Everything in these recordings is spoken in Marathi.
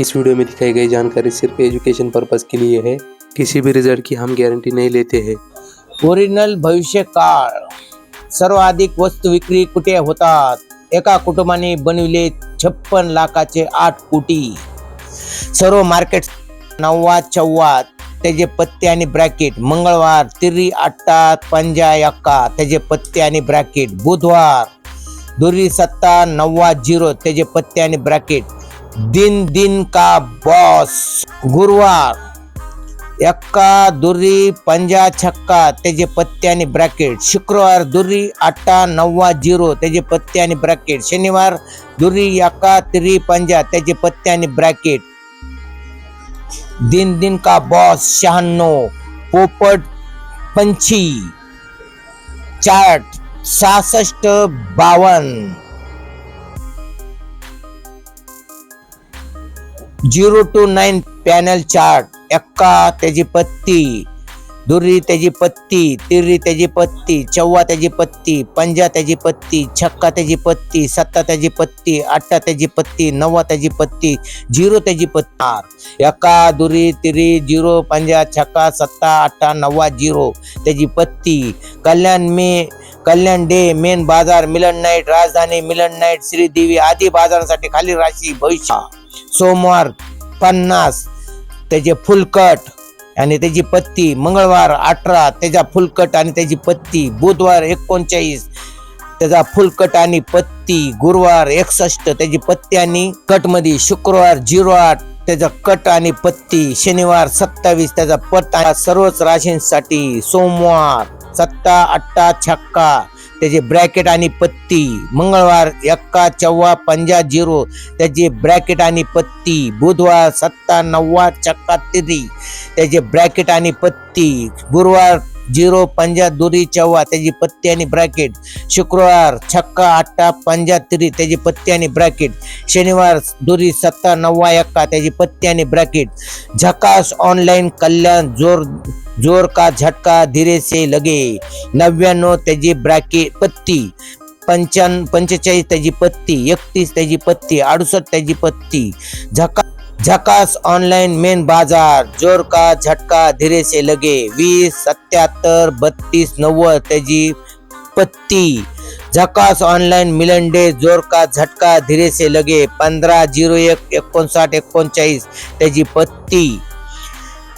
इस वीडियो में दिखाई गई जानकारी सिर्फ एजुकेशन पर्पज के लिए है। किसी भी रिजल्ट की हम गारंटी नहीं लेते हैं। ओरिजिनल भविष्य काळ सर्वाधिक वस्तू विक्री कुठे होतात? एका कुटुंबाने बनविले छप्पन लाखाचे आठ कोटी। सर्व मार्केट नव्वा चव्वा त्याचे पत्ते आणि ब्रॅकेट मंगळवार तिरी अट्टा पंजा अक्का त्याचे पत्ते आणि ब्रॅकेट बुधवार दुरी सत्ता नव्वा झिरो त्याचे पत्ते आणि ब्रॅकेट दिन दिन का बॉस गुरुवार. एक्का दुरी पंजा छक्का त्याचे पत्ते आणि ब्रॅकेट. शुक्रवार दुरी अट्टा नव्वा झिरो त्याचे पत्ते आणि ब्रॅकेट. शनिवार दुरी एक्का तिरी पंजा त्याचे पत्ते आणि ब्रॅकेट. दिन दिन का बॉस शहाण्णव. पोपट पंची. चार्ट सहासष्ट बावन्न. Zero two nine panel chart. Ekka त्याची पत्ती दुरी त्याची पत्ती तिर्री त्याची पत्ती चव्वा त्याची पत्ती पंजा त्याची पत्ती छक्का त्याची पत्ती सत्ता त्याची पत्ती अठ्ठा त्याची पत्ती नव्वा त्याची पत्ती झिरो त्याची पत्ती. एका दुरी तिरी झिरो पंजा छक्का सत्ता अठ्ठा नव्वा झिरो त्याची पत्ती. कल्याण मे कल्याण डे मेन बाजार मिलन नाईट राजधानी मिलन नाईट श्रीदेवी आदी बाजारांसाठी खाली राशी भविष्य. सोमवार पन्नास त्याचे फुलकट आणि त्याची पत्ती मंगळवार अठरा त्याचा फुलकट आणि त्याची पत्ती बुधवार एकोणचाळीस त्याचा फुलकट आणि पत्ती गुरुवार एकसष्ट त्याची पत्ती आणि कटमध्ये शुक्रवार झिरो आठ त्याचा कट आणि पत्ती शनिवार सत्तावीस त्याचा पट सर्वच राशींसाठी सोमवार सत्ता अट्टा छक्का त्याचे ब्रॅकेट आणि पत्ती मंगळवार एक्का चव्वा पंजा झिरो त्याचे ब्रॅकेट आणि पत्ती बुधवार सत्ता नव्वा चक्का तिरी त्याचे ब्रॅकेट आणि पत्ती गुरुवार झिरो पंजा दुरी चव्वा त्याची पत्ती आणि ब्रॅकेट शुक्रवार छक्का अट्टा पंजा तिरी त्याची पत्ती आणि ब्रॅकेट शनिवार दुरी सत्ता नव्वा एक्का त्याची पत्ती आणि ब्रॅकेट झकास ऑनलाईन कल्याण जोर ज़ोर का झटका धीरे से लगे। नव्याण्णव त्याची ब्रॅकेट पत्ती पंचान, पंचेचाळीस त्याची पत्ती एकतीस त्याची पत्ती अडुसष्ट त्याची पत्ती झका, झकास ऑनलाइन मेन बाज़ार, ज़ोर का झटका धीरे से लगे। वीस सत्याहत्तर बत्तीस, नव्वद त्याची पत्ती झकास ऑनलाइन मिलन डे, ज़ोर का झटका धीरे से लगे। पंधरा झिरो एक, एकोणसाठ, एकोणचाळीस त्याची पत्ती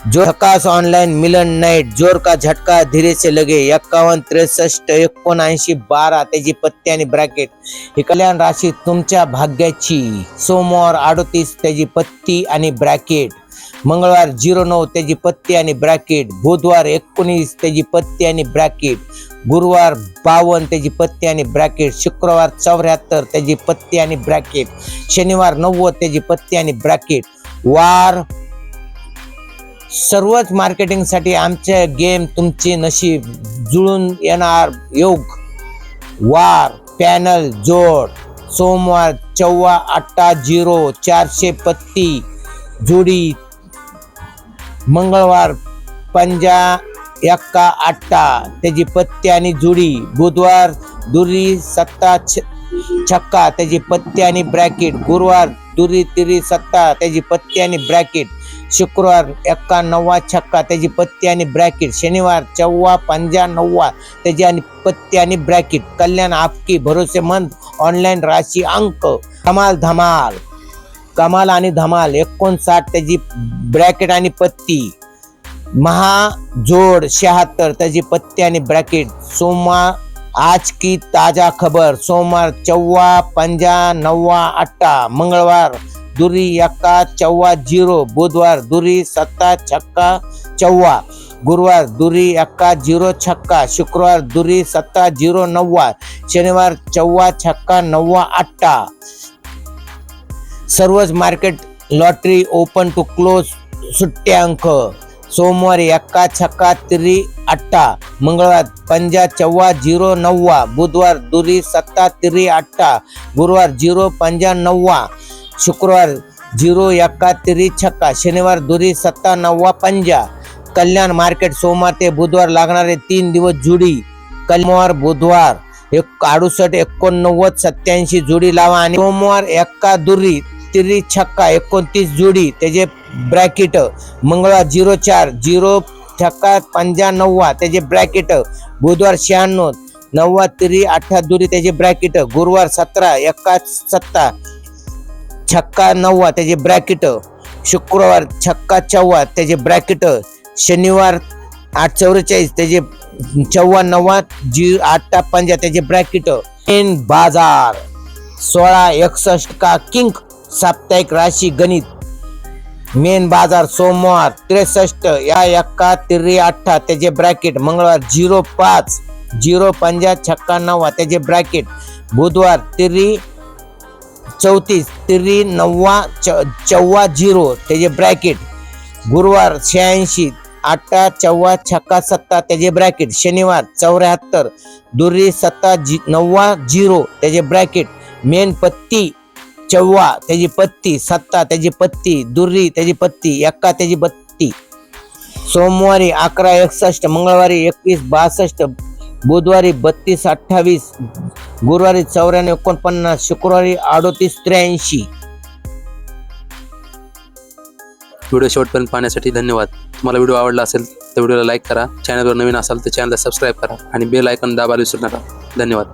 जो झकास ऑनलाइन मिलन नाईट जोर का झटका धीरे से लगे एक्कावन्न त्रेसष्ट एकोणऐंशी बारा त्याची पत्ती आणि ब्रॅकेट ही कल्याण राशी तुमच्या भाग्याची. सोमवार अडतीस त्याची पत्ती आणि ब्रॅकेट मंगळवार झिरो नऊ त्याची पत्ती आणि ब्रॅकेट बुधवार एकोणीस त्याची पत्ती आणि ब्रॅकेट गुरुवार बावन्न त्याची पत्ती आणि ब्रॅकेट शुक्रवार चौऱ्याहत्तर त्याची पत्ती आणि ब्रॅकेट शनिवार नव्वद त्याची पत्ती आणि ब्रॅकेट वार सर्वच मार्केटिंगसाठी आमचे गेम तुमचे नशीब जुळून येणार. योग वार पॅनल जोड सोमवार चव्वा अठ्ठा झिरो चारशे पत्ती जोडी मंगळवार पंजा एक्का अट्टा त्याची पत्ती आणि जुडी बुधवार दुरी सत्ता छ छक्का त्याची पत्ती आणि ब्रॅकेट गुरुवार दुरी तिरी सत्ता त्याची पत्ती आणि ब्रॅकेट शुक्रवार एक्का नव्वा छक्का त्याची पत्ती आणि ब्रॅकेट. शनिवार चव्वा पंजा नव्वा त्याची आणि पत्ती आणि ब्रॅकेट. कल्याण आपकी भरोसेमंद ऑनलाईन राशी अंक. कमाल धमाल. कमाल आणि धमाल एकोणसाठ त्याची ब्रॅकेट आणि पत्ती. महाजोड शहात्तर त्याची पत्ती आणि ब्रॅकेट. सोमवार आज की ताजा खबर सोमवार चौवा पंजा नव्वा अट्टा मंगळवार दुरी एक्का चौवा झिरो बुधवार दुरी सत्ता छक्का चौवा. गुरुवार दुरी एक्का झिरो छक्का. शुक्रवार दुरी सत्ता झिरो नव्वा. शनिवार चौवा छक्का नव्वा अठ्ठा सर्वच market lottery open to close सुट्टे अंक सोमवारी एक्का छक्का तिरी अठ्ठा मंगळवार पंजा चव्वा झिरो नव्वा. बुधवार दुरी सत्ता तिरी अठ्ठा गुरुवार झिरो पंजा नव्वा. शुक्रवार झिरो एक्का तिरी छक्का शनिवार दुरी सत्ता नव्वा पंजा. कल्याण मार्केट सोमवार ते बुधवार लागणारे तीन दिवस जुडी. कलमवार बुधवार एक अडुसष्ट एकोणनव्वद सत्याऐंशी जुडी लावा आणि सोमवार एक्का दुरी तिरी छक्का एकोणतीस जुडी. त्याचे ब्रॅकेट मंगळवार झिरो चार झिरो छक्का पंजा नव्वा त्याचे ब्रॅकेट बुधवार शहाण्णव नव्वा तिरी अठ्ठा दुरी. त्याचे ब्रॅकेट गुरुवार सतरा एक्का सत्ता. छक्का नववा त्याचे ब्रॅकेट शुक्रवार छक्का चव्वा त्याचे ब्रॅकेट शनिवार आठ चौवेचाळीस त्याचे चव्वा नव्वा जी आठ पंजा त्याचे ब्रॅकेट एन बाजार. सोळा एकसष्ट का किंक साप्ताहिक राशी गणित. मेन बाजार सोमवार त्रेसष्ट या एक्का तिरी अठ्ठा त्याचे ब्रॅकेट मंगळवार झिरो पाच झिरो पंजा छक्का नव्वा त्याचे ब्रॅकेट बुधवार तिरी चौतीस तिरी नव्वा च चव्वा झिरो त्याचे ब्रॅकेट गुरुवार शहाऐंशी आठा चव्वा छक्का सत्ता त्याचे ब्रॅकेट शनिवार चौऱ्याहत्तर दुरी सत्ता जी नव्वा झिरो त्याचे ब्रॅकेट मेन पत्ती चव्वा त्याची पत्ती सत्ता त्याची पत्ती दुर्री त्याची पत्ती एक्का त्याची बत्ती. सोमवारी अकरा एकसष्ट मंगळवारी एकवीस बासष्ट बुधवारी बत्तीस अठ्ठावीस गुरुवारी चौऱ्याण्णव एकोणपन्नास शुक्रवारी अडोतीस त्र्याऐंशी. व्हिडिओ शेवटपर्यंत पाहण्यासाठी धन्यवाद. तुम्हाला व्हिडिओ आवडला असेल तर व्हिडिओला लाईक करा. चॅनलवर नवीन असाल तर चॅनलला सबस्क्राईब करा आणि बेल आयकॉन दाबायला विसरू नका. धन्यवाद.